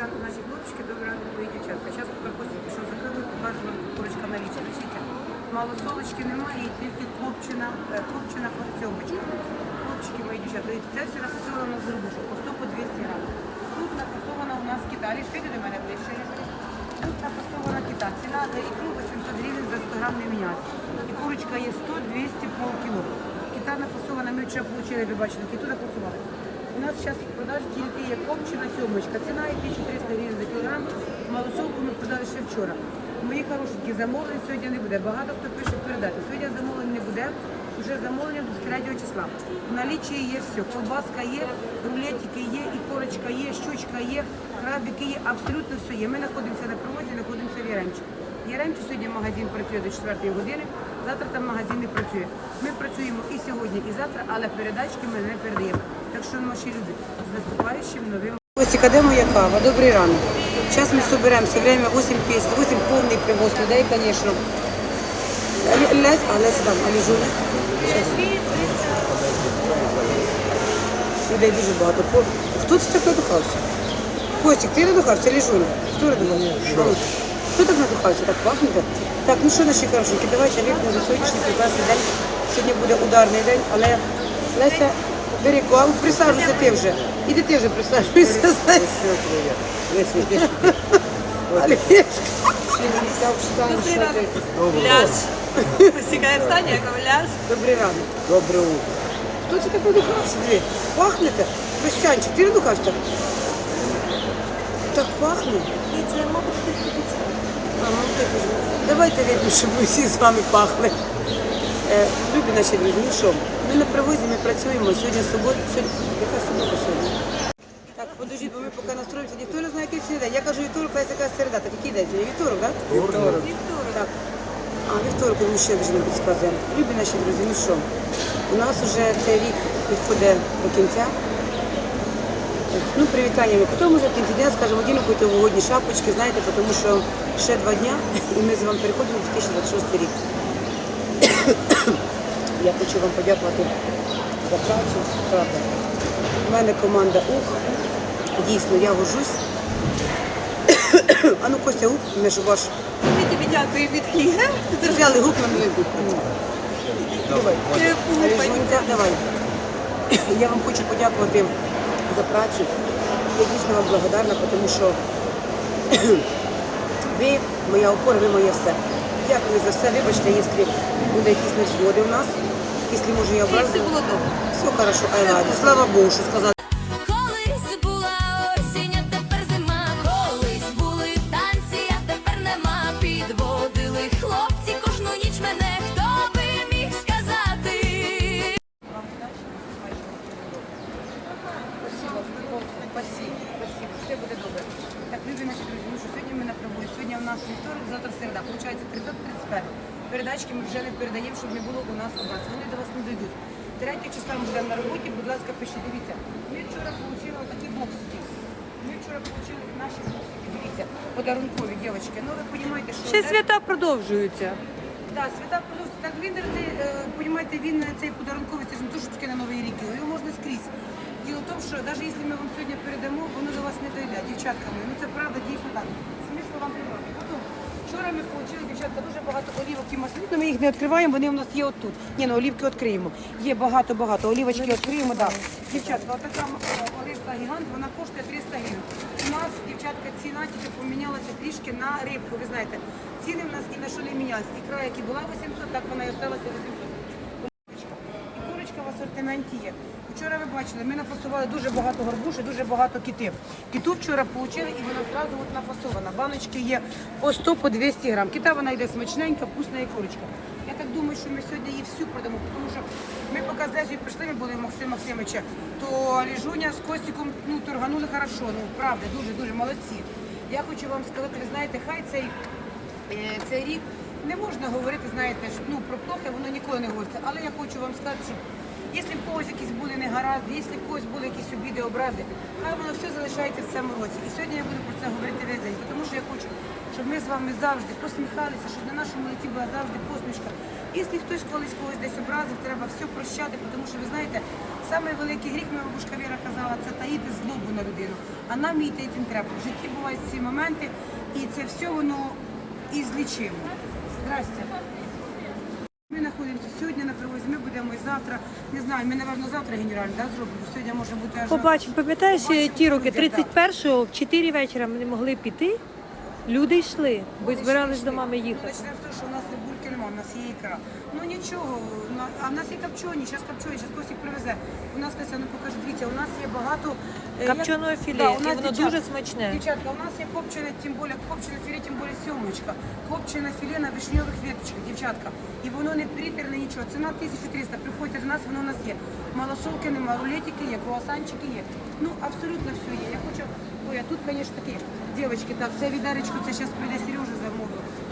ранку, наші хлопчики, добрий ранку, мої дівчатка. Зараз Костя пішов за кавою, покажу вам курочка на лічі. Бачите? Мало солочки немає, і тільки копчена, е, копчена форцьомочка. Хлопчики, мої дівчатка, і це все нафасовано на зробушок, по 100 по 200 грам. Тут нафасована у нас кита. Лішка, йди до мене ближче. Тут нафасована кита. Ціна за ікру 800 гривень за 100 грам не м'ясо. І курочка є 100, 200, полкіло. Кита нафасована, ми вчора отримали, ви бачили, киту нафасували. У нас зараз в продажі тільки є копчена сьомочка. Ціна є 1300 гривень за кілограм. Малосолку ми продали ще вчора. Мої хорошенькі, замовлень сьогодні не буде. Багато хто пише передати. Сьогодні замовлень не буде. Вже замовлення до 3 числа. В наліччі є все. Колбаска є, рулетики є, і корочка є, щучка є, крабики є, абсолютно все є. Ми знаходимося на провозі, знаходимося в Яремчі. В Яремчі сьогодні магазин працює до 4 години, завтра там магазин не працює. Ми працюємо і сьогодні, і завтра, але передачки ми не передаємо. Так що наші люди з наступаючим новим. Ось де моя кава? Добрий ранок. Зараз ми соберемося. Время 8.50, 8 повний привоз людей, звісно. Лесь, а Лесь там, а? Щас. Людей дуже багато. Хто це так надухався? Костік, ти надухався, Ліжуня? Хто надухався? Хто так надухався? Так пахне? так? Так, ну що наші хорошенькі, давайте вип'ємо за сьогоднішній прекрасний день. Сьогодні буде ударний день, але Леся, бери каву, присаджуйся ти вже. Іди ти вже присаджуйся. Олежка. Ляж. Посягає встання, я кажу, ляж. Добрий ранок. Доброе утро. Хто це так надухався? Диви, Пахне так? Костянчик, ти надухався так? Так пахне. Це, мабуть, ти Давайте вип'ємо, щоб ми всі з вами пахли. Е, любі наші друзі, ну що, ми на привозі, ми працюємо. Сьогодні субота, сьогодні, яка субота сьогодні? Так, подождіть, бо ми поки настроїмося. Ніхто не знає, який сьогодні день. Я кажу вівторок, а яка середа. Так який день сьогодні? Вівторок, так? Вівторок. Так. А, вівторок, тому ще вже не підказує. Любі наші друзі, ну що, у нас вже цей рік підходить до кінця. Ну, привітання ми потім вже в кінці дня скажемо, одінокуйте вогодні шапочки, знаєте, тому що ще два дня і ми з вами переходимо в 2026 рік. Я хочу вам подякувати за працю, правда. У мене команда УХ. Дійсно, я горжусь. А ну Костя, ух, не ж ваш. Ми тобі дякуємо від хліга. Ти взяли гук на мене. Давай. Давай. Я вам хочу подякувати за працю. Я дійсно вам благодарна, тому що ви моя опора, ви моє все. Дякую за все. Вибачте, якщо буде якісь незгоди у нас. Якщо може я І все було добре. Все хорошо, I love you. Слава Богу, що сказати. У образ. Вони до вас не дійдуть. 3 числа ми будемо на роботі, будь ласка, пишіть, дивіться. Ми вчора отримали такі боксики. Ми вчора отримали наші боксики, дивіться, подарункові, дівчатки. Ну ви розумієте, що... Ще свята продовжуються. Да, свята продукт. Так він е, понімаєте, він цей подарунковий, це ж не то, що таке на новий рік. Його можна скрізь. Діло в тому, що навіть якщо ми вам сьогодні передамо, воно до вас не дойде, дівчатка мої. Ну це правда, дійсно так. Смисло вам прибрати. Потім, вчора ми отримали, дівчатка, дуже багато олівок і маслів. Ми їх не відкриваємо, вони у нас є отут. Ні, ну олівки відкриємо. Є багато-багато. Олівочки відкриємо, так. Дівчатка, отака е, оливка гігант, вона коштує 300 гривень. У нас, дівчатка, ціна тільки помінялася трішки на рибку. Ви знаєте, ціни в нас ні на що не мінялися. Ікра, як і була 800, так вона і осталася 800. І асортименті є. Вчора ви бачили, ми нафасували дуже багато горбуші, дуже багато китів. Киту вчора отримали і вона одразу от нафасована. Баночки є по 100 по 200 грам. Кита вона йде смачненька, вкусна і курочка. Я так думаю, що ми сьогодні її всю продамо, тому що ми поки з Лесією прийшли, ми були у Максима Максимовича, то Ліжуня з Костіком ну, торганули хорошо, ну правда, дуже-дуже молодці. Я хочу вам сказати, ви знаєте, хай цей Е, цей рік не можна говорити, знаєте, ну, про плохе воно ніколи не говориться. Але я хочу вам сказати, що якщо в когось якісь були негаразди, якщо в когось були якісь обіди, образи, хай воно все залишається в цьому році. І сьогодні я буду про це говорити весь день, тому що я хочу, щоб ми з вами завжди посміхалися, щоб на нашому лиці була завжди посмішка. Якщо хтось колись когось десь образив, треба все прощати, тому що ви знаєте, самий великий гріх, моя бабушка Віра казала, це таїти злобу на людину. А нам їй тим треба. В житті бувають ці моменти, і це все воно ізлічимо. Здрасте. Знаходимося сьогодні на привозі, ми будемо і завтра. Не знаю, ми, напевно, завтра генеральний да, зробимо. Сьогодні може бути аж... Побачимо, пам'ятаєш Побачимо, ті роки, буде, так. 31-го в 4 вечора ми не могли піти, люди йшли, бо збирались до мами їхати. Почнемо з того, що у нас немає, у нас є ікра. Ну нічого, а в нас є копчені, зараз копчені, зараз Костік привезе. У нас Леся, ну покажи, дивіться, у нас є багато... е, Копченого філе, Да, у і нас, воно дуже смачне. Дівчатка, у нас є копчене, тим більше, копчене філе, тим більше сьомочка. Копчене філе на вишньових веточках, дівчатка. І воно не притерне нічого. Ціна 1300, приходьте до нас, воно у нас є. Малосолки нема, рулетики є, круасанчики є. Ну, абсолютно все є. Я хочу... Ой, а тут, звісно, такі, дівчатки, так, це відарочку, це зараз прийде Сережа.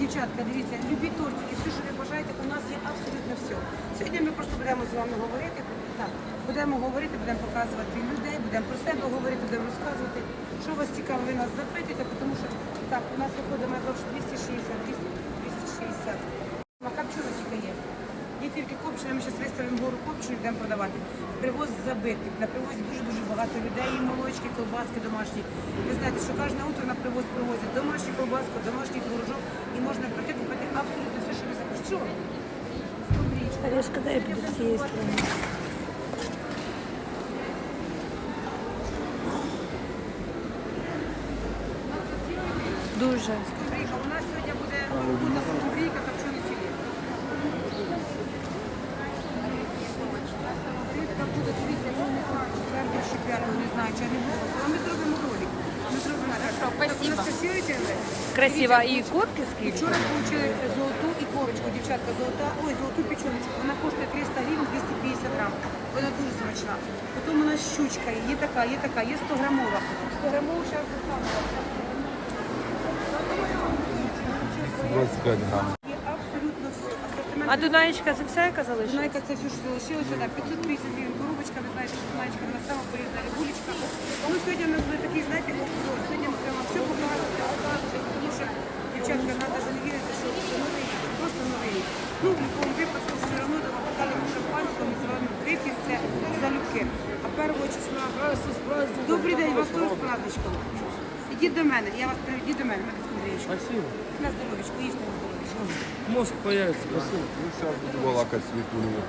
Дівчатка, дивіться, любі тортики, все, що ви бажаєте, у нас є абсолютно все. Сьогодні ми просто будемо з вами говорити. Так, будемо говорити, будемо показувати людей, будемо про себе говорити, будемо розказувати. Що вас цікаво, ви нас запитуєте, тому що так, у нас виходить бабушка 260, 200, 260. На копчена тільки є. Є тільки копчена, ми зараз виставимо гору копчену, будемо продавати. Привоз забитий. На привозі дуже-дуже багато людей, і молочки, колбаски домашні. Ви знаєте, що кожне утро на привоз привозять домашню колбаску, домашній творожок, і можна прийти купити абсолютно все, що ви захочете. Що? Скумбрічка. Я піду з цієї сторони. Дуже. Скумбрійка. У нас сьогодні буде буде скумбрійка, копчений філе. Рибка буде, дивіться, ну не знаю, четвертого чи п'ятого, не знаю, чи я не буду. Але ми зробимо ролик. Ми так. Спасибо. Красиво. І корки скільки? Вчора отримали золоту і корочку, дівчатка, золота, ой, золоту печеночку. Вона коштує 300 гривень, 250 грам. Вона дуже смачна. Потім у нас щучка є, така, є така, є 100 грамова. 100 грамова зараз достанемо. 25 грам. Є абсолютно все. А Дунаєчка це вся, яка залишилась? Знаєте, це все, що залишилося, да, 550 гривень коробочка, ви знаєте, що знаєте, вона сама порізна рибулечка. Ну, сьогодні у нас буде такий, знаєте. Сьогодні ми все розкажемо, тому що, дівчатка, нам навіть не вірити, що це новий рік, просто новий рік. Ну, в будь-якому випадку, все одно до покалимо шампанського, ми з вами вип'ємо це залюбки. А першого числа, добрий день, вас теж з праздничком. Ідіть до мене, я вас приведу, до мене, мене скумбрічку. Спасибо. На здоров'ячку, їжте на здоров'ячку. Мозг появится. Спасибо. Ну, зараз буду балакати світулю.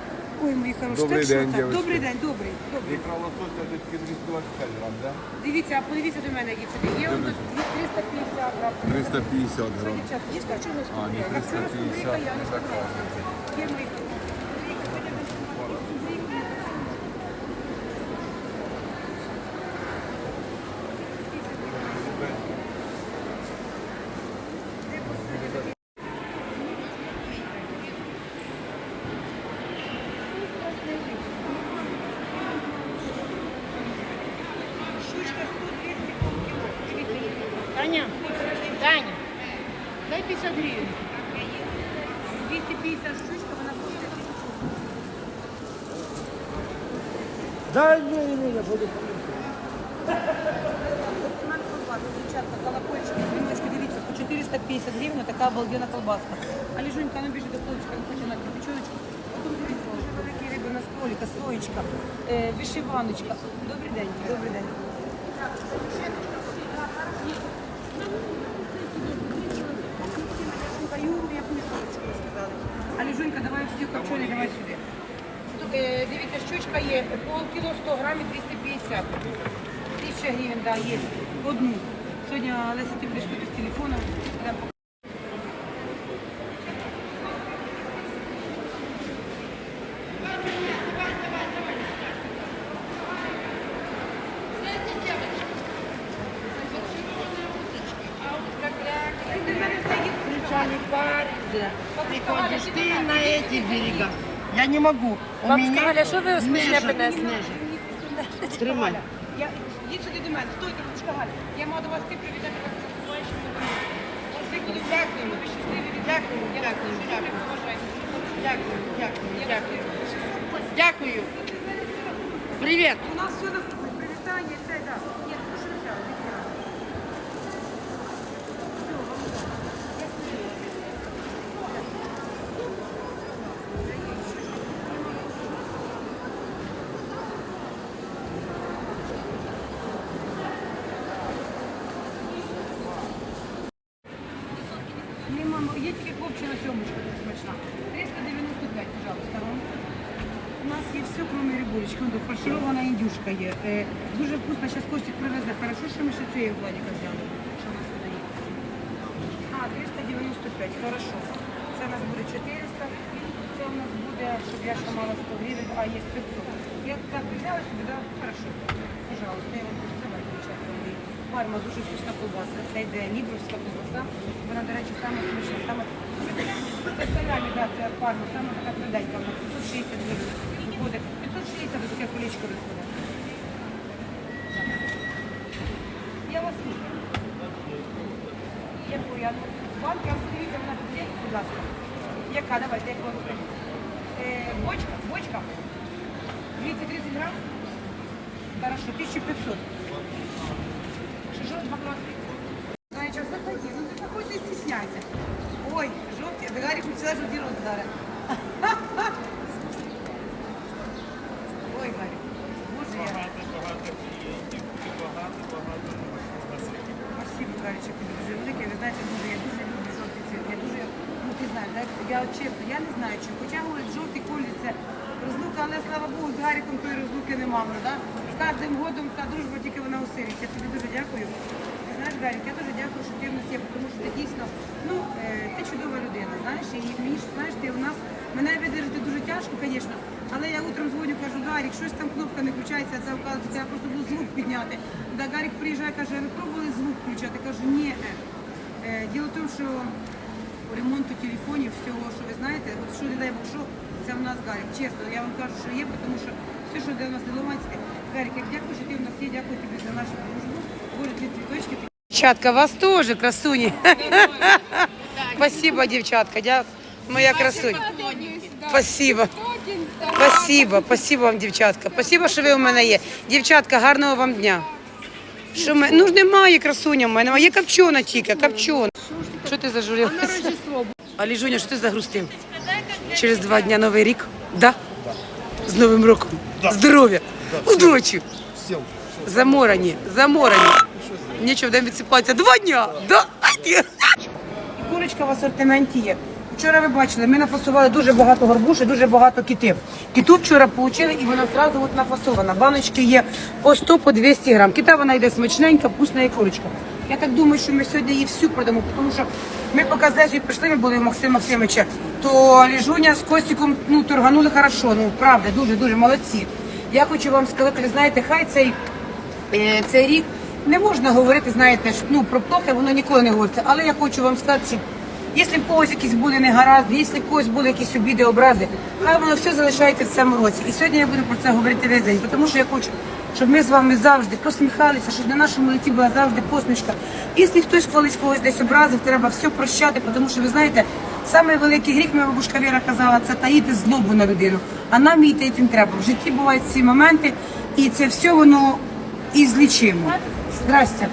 Ой, мої хороші, Добрий так що день, так? дівчатки. Добрий день, добрий, добрий. Ікра лосося десь 225 грам, да? Дивіться, а подивіться до мене, які собі. Є он 350 грам. 350 Що, грам. дівчата, є скачено А, не 350, не така. Є мої Да, не, не, не, я буду. Асортимент колбаски, дівчатка, колокольчики, гріночки, дивіться, по 450 гривень така обалденна колбаска. А ліжунька, ну біжить до полочка, не хоче на печеночку. Потім дивіться, дуже великі риби на століка, стоїчка, е, вишиваночка. Добрий день, добрий день. Слухай, я помітила, що ви сказали. А ліжунька, давай всі копчені, давай сюди. Е, Дивіться, щучка є, полкіло 100 грамів 250. Тисяча гривень, да, є. Одну. Сьогодні Леся, ти будеш з телефону. Приходишь ты на эти берега. Я не могу. У Бабушка Галя, що ви смачне мене принесли? Тримай. Я їдь сюди до мене, стойте, ручка Галя. Я маю до вас ти привітати вас з від Дякую, дякую, дякую. Дякую, дякую, дякую. люблю. Дякую. Привіт. У нас все на кухні, привітання, це, да. Ні, це що не взяла, не взяла. є тільки копчена сьомочка дуже смачна. 395, пожалуйста. вам. У нас є все, крім рибулечки. Вон, фарширована індюшка є. Е, дуже вкусно, зараз Костік привезе. Хорошо, що ми ще цієї Владіка взяли. Що у нас? А, 395, хорошо. Це у нас буде 400. Це у нас буде, щоб я ще мала 100 гривень, а є 500. Я так взяла собі, да? Хорошо. Пожалуйста, я вам дуже давайте, дівчатка. Парма дуже вкусна колбаска. Це йде нібровська колбаса. Вона, до речі, саме смачна. Саме... Це салямі, да, це парма, саме така тверденька. Вона 560 гривень виходить. 560 таке колечко виходить. Я вас слухаю. Яку я? Банки, а дивіться, вона тут є, будь ласка. Яка? Давайте, як вам скажу. Е, бочка, бочка. 230 грам. Хорошо, 1500. Що, жовт баклажки? Знаєш, що заходи, ну заходь, не стесняйся. Ой, жовті, Гарик взяла жовті роздари. Ой, Гарик, боже я. Спасибо, Гаричок, тобі дуже велике. Ви знаєте, дуже, я дуже люблю жовтий цвіт. Я дуже, ну ти знаєш, да, я чесно, я не знаю, чи хоча говорять, жовтий колір це розлука, але слава Богу, з Гариком тої розлуки нема. ну, Да? З кожним годом та дружба тільки вона усилиться. Я тобі дуже дякую. Ти знаєш, Гарик, я дуже дякую, що ти в нас є, тому що ти дійсно, ну, е, ти чудова людина, знаєш, і мені, знаєш, ти у нас, мене видержати дуже тяжко, звісно, але я утром дзвоню, кажу, Гарик, щось там кнопка не включається, це оказується, я просто буду звук підняти. Да, Гарик приїжджає, каже, ви пробували звук включати? Кажу, ні. Е, Діло в тому, що по ремонту телефонів, всього, що ви знаєте, от що не дай Бог, що це в нас Гарик. Чесно, я вам кажу, що є, тому що все, що де у нас не ламається. Гарик, як дякую, що ти в нас є, дякую тобі за нашу дружбу. Боже, ці цвіточки. Дівчатка, вас теж, красуні. Спасибо, дівчатка, дякую. Моя красуня. Спасибо. Спасибо, спасибо вам, дівчатка. Спасибо, що ви у мене є. Дівчатка, гарного вам дня. Що ми... Ну ж немає красуня в мене, є копчена тільки, копчена. Що ти зажурилася? А Ліжуня, що ти загрустив? Через два дня Новий рік? Да? З Новим роком. Здоров'я. Удачі. Заморані, заморані. Нічого день відсипатися. Два дня. Да? І курочка в асортименті є. Вчора ви бачили, ми нафасували дуже багато горбуші, дуже багато китів. Киту вчора получили і вона одразу от нафасована. Баночки є по 100 по 200 грам. Кита вона йде смачненька, вкусна і курочка. Я так думаю, що ми сьогодні її всю продамо, тому що ми поки з Лесею прийшли, ми були у Максима Максимовича, то Ліжуня з Костіком ну, торганули хорошо, ну правда, дуже-дуже молодці. Я хочу вам сказати, знаєте, хай цей Е, цей рік не можна говорити, знаєте, ну про плохе воно ніколи не говориться. Але я хочу вам сказати, що якщо в когось якісь буде негаразд, якщо в когось були якісь обіди, образи, хай воно все залишається в цьому році. І сьогодні я буду про це говорити весь день, тому що я хочу, щоб ми з вами завжди посміхалися, щоб на нашому лиці була завжди посмішка. Якщо хтось колись когось десь образив, треба все прощати, тому що ви знаєте, самий великий гріх, моя бабушка Віра казала, це таїти злобу на людину. А нам її таїти не треба. В житті бувають ці моменти, і це все воно і злічимо. Здрасте.